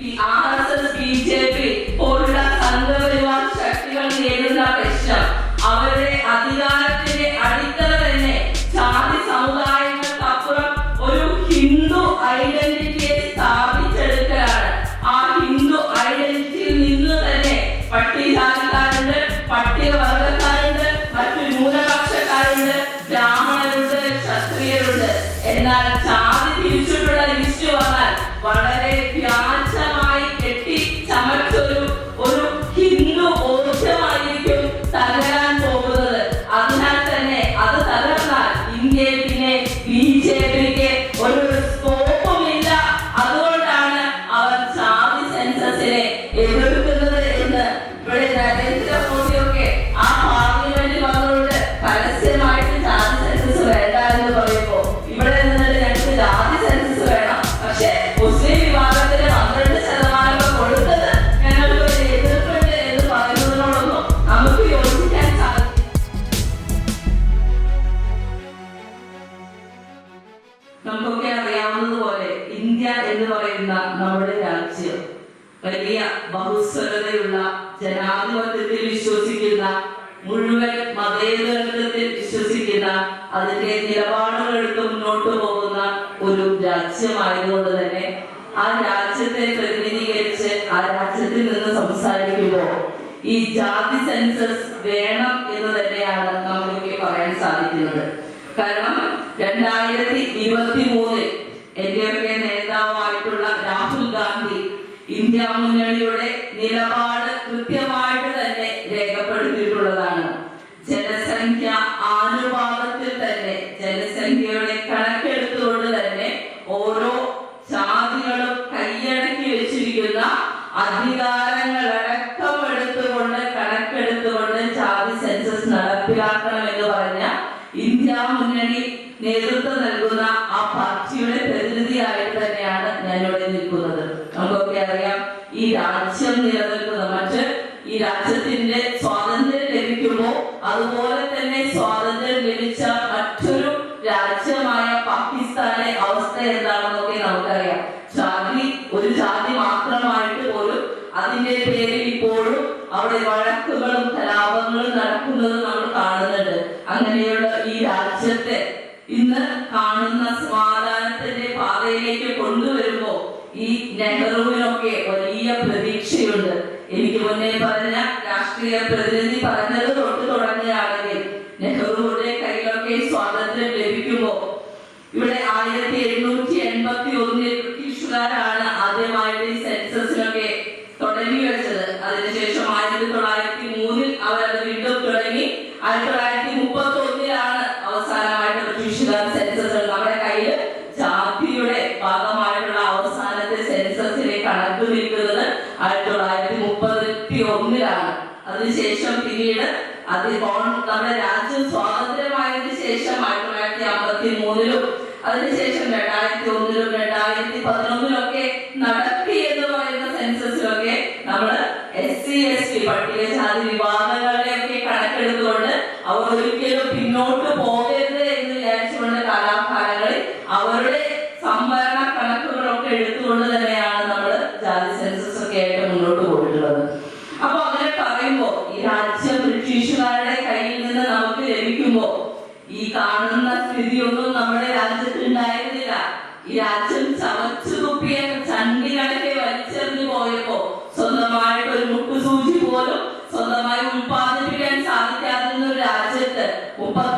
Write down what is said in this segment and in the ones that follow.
He answers BJP. ആ നിന്ന് സംസാരിക്കുമ്പോൾ ഈ ജാതി സെൻസസ് വേണം എന്ന് തന്നെയാണ് നമ്മൾക്ക് പറയാൻ സാധിക്കുന്നത്. കാരണം രണ്ടായിരത്തി ഇരുപത്തി മൂന്നിൽ ഇന്ത്യയുടെ നേതാവായിട്ടുള്ള രാഹുൽ ഗാന്ധി ഇന്ത്യ മുന്നണിയുടെ നിലപാട് കൃത്യമായി അധികാരങ്ങൾ അടക്കം എടുത്തുകൊണ്ട് കണക്കെടുത്തുകൊണ്ട് ജാതി സെൻസസ് നടപ്പിലാക്കണമെന്ന് പറഞ്ഞ ഇന്ത്യ മുന്നണി നേതൃത്വം നൽകുന്ന ആ പാർട്ടി നടക്കുന്നത് നമ്മൾ കാണുന്നുണ്ട്. അങ്ങനെയുള്ള ഈ രാജ്യത്തെ ഇന്ന് കാണുന്ന സമാധാനത്തിന്റെ പാതയിലേക്ക് കൊണ്ടുവരുമ്പോ ഈ നെഹ്റുവിനൊക്കെ വലിയ പ്രതീക്ഷയുണ്ട്. എനിക്ക് മുന്നേ പറഞ്ഞ രാഷ്ട്രീയ പ്രതിനിധി പറഞ്ഞത് തൊട്ട് തുടങ്ങുകയാണെങ്കിൽ നെഹ്റുവിന്റെ കയ്യിലൊക്കെ സ്വാതന്ത്ര്യം ലഭിക്കുമോ ഇവിടെ ആയിരത്തി എണ്ണൂറ്റി എൺപത്തി ഒന്നിൽ ബ്രിട്ടീഷുകാരാണ് ആദ്യമായിട്ട് ഈ സെൻസസിലൊക്കെ തുടങ്ങി വെച്ച സി എസ് ടി പട്ടികജാതി വിഭാഗങ്ങളെയൊക്കെ കണക്കെടുത്തുകൊണ്ട് അവർ ഒരിക്കലും പിന്നോട്ട് പോകരുത് പോലും സ്വന്തമായി ഉത്പാദിപ്പിക്കാൻ സാധിക്കാതിരുന്ന ഒരു രാജ്യത്ത് മുപ്പത്തി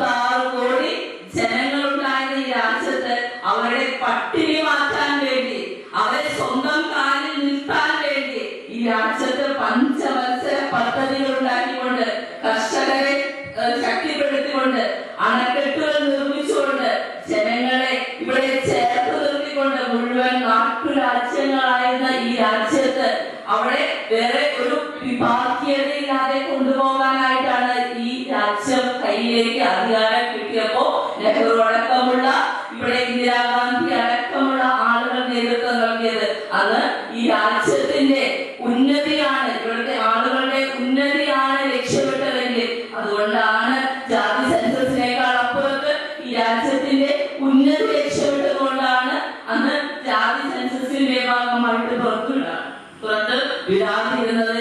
വളരെ ഒരു വിഭാഗീയതയില്ലാതെ കൊണ്ടുപോകാനായിട്ടാണ് ഈ രാജ്യം കയ്യിലേക്ക് അധികാരം കിട്ടിയപ്പോ നെഹ്റു അടക്കമുള്ള ഇവിടെ ഇന്ദിരാഗാന്ധി അടക്കമുള്ള ആളുകൾ നേതൃത്വം നൽകിയത്. അത്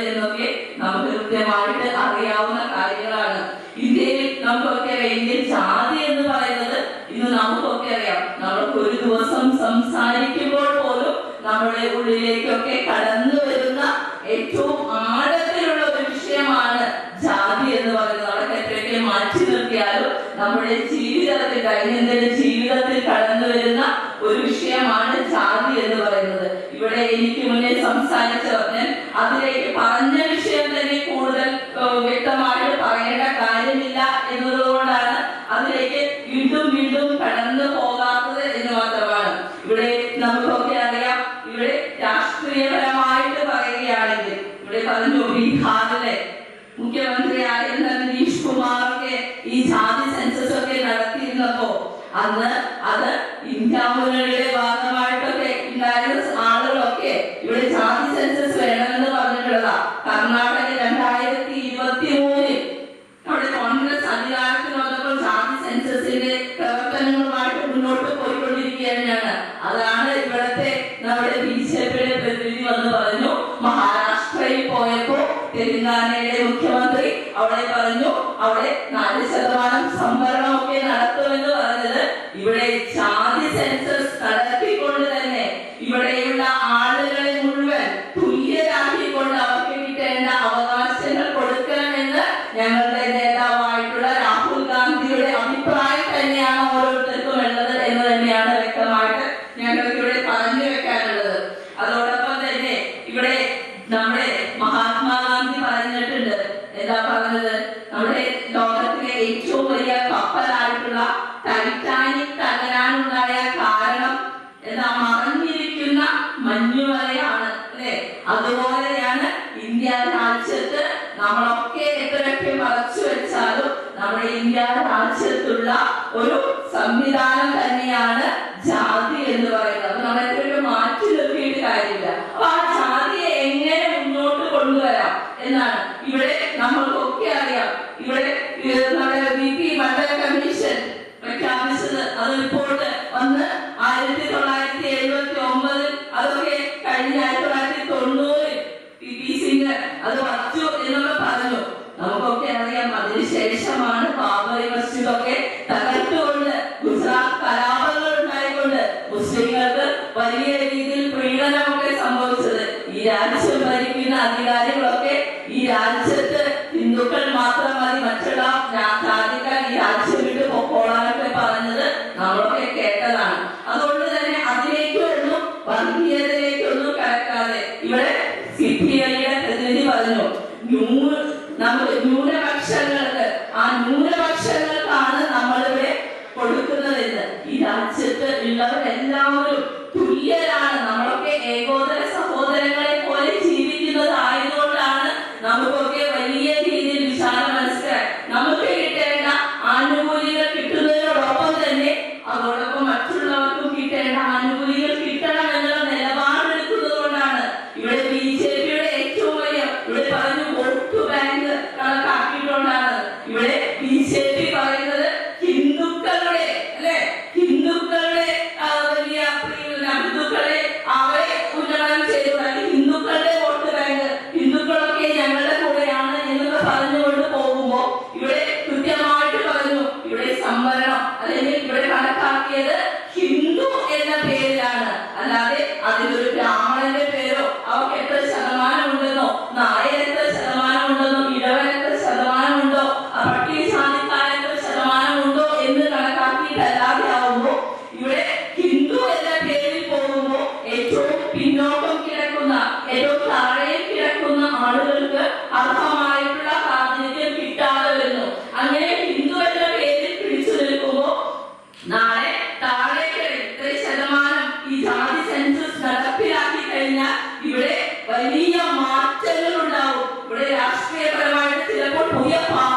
എന്നൊക്കെ നമുക്ക് കൃത്യമായിട്ട് അറിയാവുന്ന കാര്യങ്ങളാണ്. ഇന്ത്യയിൽ നമുക്കൊക്കെ അറിയാം ഇന്ത്യൻ ജാതി എന്ന് പറയുന്നത് ഇന്ന് നമുക്കൊക്കെ അറിയാം. നമ്മൾക്ക് ഒരു ദിവസം സംസാരിക്കുമ്പോൾ പോലും നമ്മുടെ ഉള്ളിലേക്കൊക്കെ കടന്നു വരുന്ന ഏറ്റവും ആഴത്തിലുള്ള ഒരു വിഷയമാണ് ജാതി എന്ന് പറയുന്നത്. നമ്മളൊക്കെ എത്രയൊക്കെ മാറ്റി നിർത്തിയാലും നമ്മുടെ ജീവിതത്തിൽ ദൈനംദിന ജീവിതത്തിൽ കടന്നു വരുന്ന ഒരു വിഷയമാണ് ജാതി എന്ന് പറയുന്നത്. ഇവിടെ എനിക്ക് മുന്നേ സംസാരിച്ചവർ ഞാൻ അതിലേക്ക് പറഞ്ഞ പാർലമെന്റ് രണ്ടായിരത്തി ഇരുപത്തി മൂന്നിൽ നമ്മുടെ കോൺഗ്രസ് അധികാരത്തിനോടൊപ്പം ജാതി സെൻസസിന്റെ പ്രവർത്തനങ്ങളുമായിട്ട് മുന്നോട്ട് പോയിക്കൊണ്ടിരിക്കുകയാണ്. അതാണ് ഇവിടത്തെ നമ്മുടെ ബി ജെ പിയുടെ പ്രതിനിധി വന്ന് പറഞ്ഞു. മഹാരാഷ്ട്രയിൽ പോയപ്പോ തെലങ്കാനയുടെ മുഖ്യമന്ത്രി അവിടെ പറഞ്ഞു അവിടെ നാല് ശതമാനം സംവരണം നമ്മളൊക്കെ എത്രയൊക്കെ വളച്ചു വെച്ചാലും നമ്മുടെ ഇന്ത്യ രാജ്യത്തുള്ള ഒരു സംവിധാന ഒക്കെ അറിയാം അതിനുശേഷമാണ് പാപ വിമർശിതൊക്കെ നമ്മൾ ന്യൂനപക്ഷങ്ങൾക്ക് ആ ന്യൂനപക്ഷങ്ങൾക്കാണ് നമ്മളുടെ Hallelujah.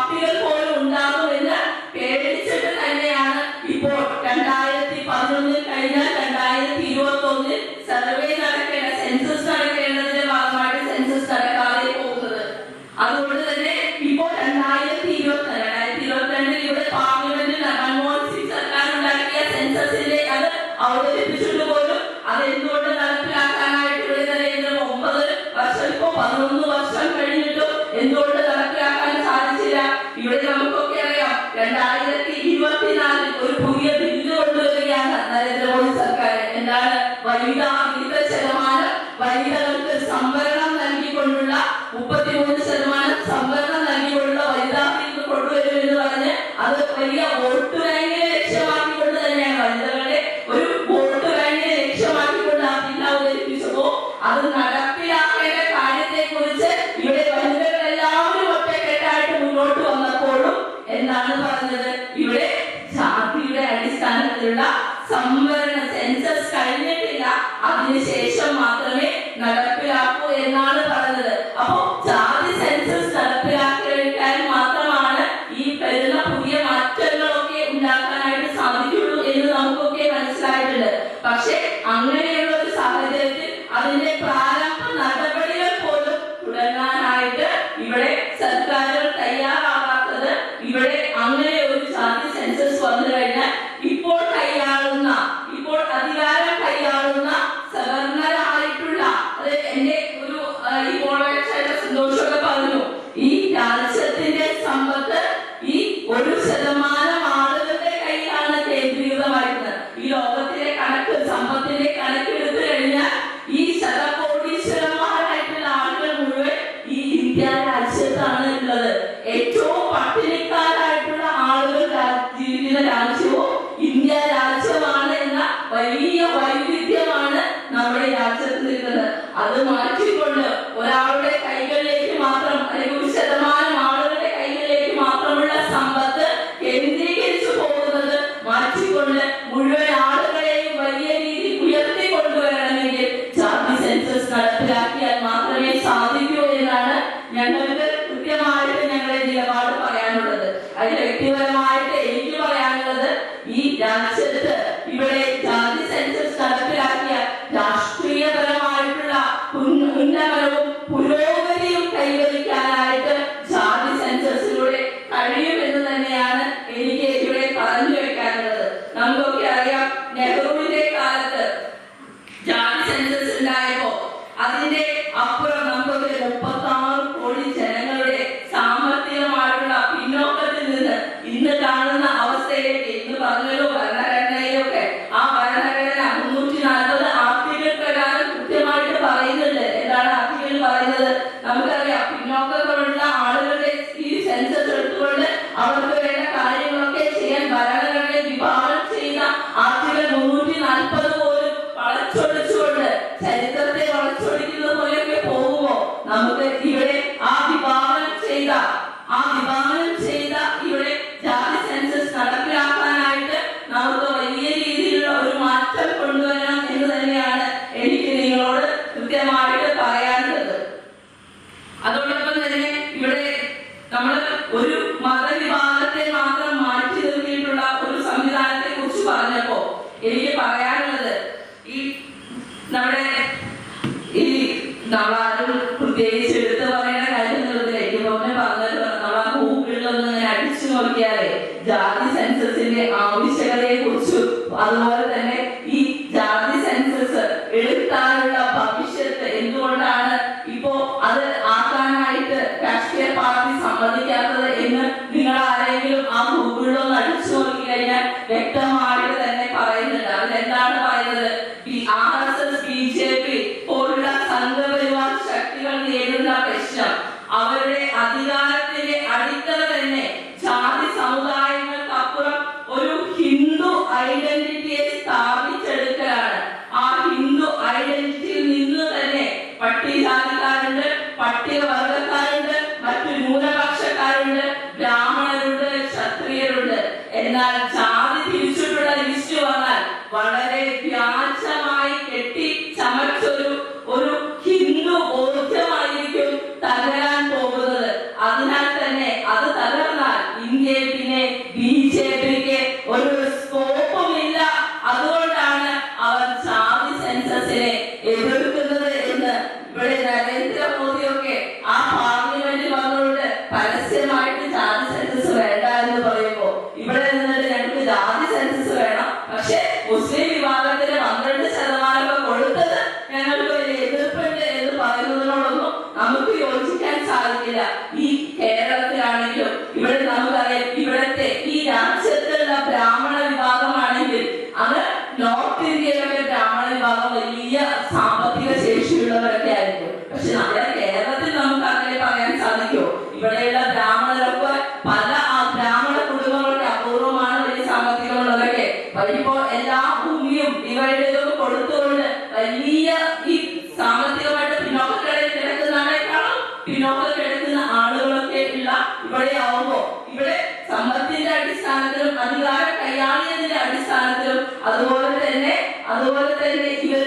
എന്താണ് പറഞ്ഞത്. ഇവിടെ ജാതിയുടെ അടിസ്ഥാനത്തിലുള്ള സംവരണ സെൻസസ് കഴിഞ്ഞിട്ടില്ല. അതിനുശേഷം മാത്രമേ വ്യക്തിപരമായിട്ട് എനിക്ക് പറയാനുള്ളത് ഈ രാജ്യ നോക്കിയാലേ ജാതി സെൻസസിന്റെ ആവശ്യകതയെ കുറിച്ചും അതുപോലെ തന്നെ ഈ ജാതി ബി ജെ പിക്ക് ഒരു അധികാരം കൈയാളിയതിന്റെ അടിസ്ഥാനത്തിലും അതുപോലെ തന്നെ അതുപോലെ തന്നെ ഇവർ